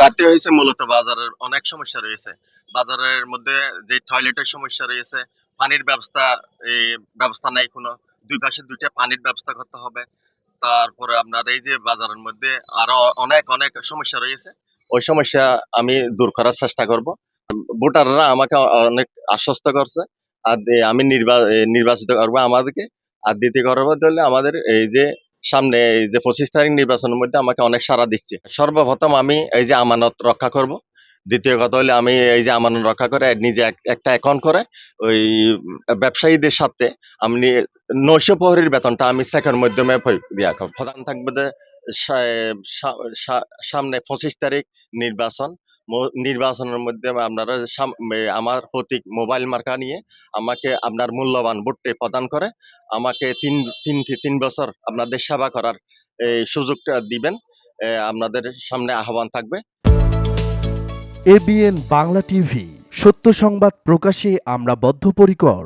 হয়েছে মূলত বাজারের অনেক সমস্যা রয়েছে। বাজারের মধ্যে যে টয়লেটের সমস্যা রয়েছে, পানির ব্যবস্থা এই ব্যবস্থা নাই কোনো। দুই পাশে দুইটা পানির ব্যবস্থা করতে হবে। তারপরে আপনার এই যে বাজারের মধ্যে আরও অনেক অনেক সমস্যা রয়েছে। ওই সমস্যা আমি দূর করার চেষ্টা করব। ভোটাররা আমাকে অনেক আশ্বস্ত করছে। আর আমি নির্বা- নির্বাচিত করব আমাদেরকে। আর দ্বিতীয় করব হলে আমাদের এই যে সামনে এই যে পঁচিশ তারিখ নির্বাচনের মধ্যে আমাকে অনেক সাড়া দিচ্ছে। সর্বপ্রথম আমি এই যে আমানত রক্ষা করব। দ্বিতীয় কথা হলে আমি এই যে আমানত রক্ষা করে নিজে একটা অ্যাকাউন্ট করে ওই ব্যবসায়ীদের সাথে আমি নৈশ প্রহরীর বেতনটা আমি চেকের মাধ্যমে প্রধান থাকবে সামনে পঁচিশ তারিখ নির্বাচন। নির্বাচনের মধ্যে আপনারা আমার প্রতীক মোবাইল মার্কা নিয়ে আমাকে আপনার মূল্যবান ভোটটি প্রদান করে, আমাকে তিন তিন তিন বছর আপনাদের সেবা করার এই সুযোগটা দিবেন আপনাদের সামনে আহ্বান থাকবে। এবিএন বাংলা টিভি, সত্য সংবাদ প্রকাশে আমরা বদ্ধপরিকর।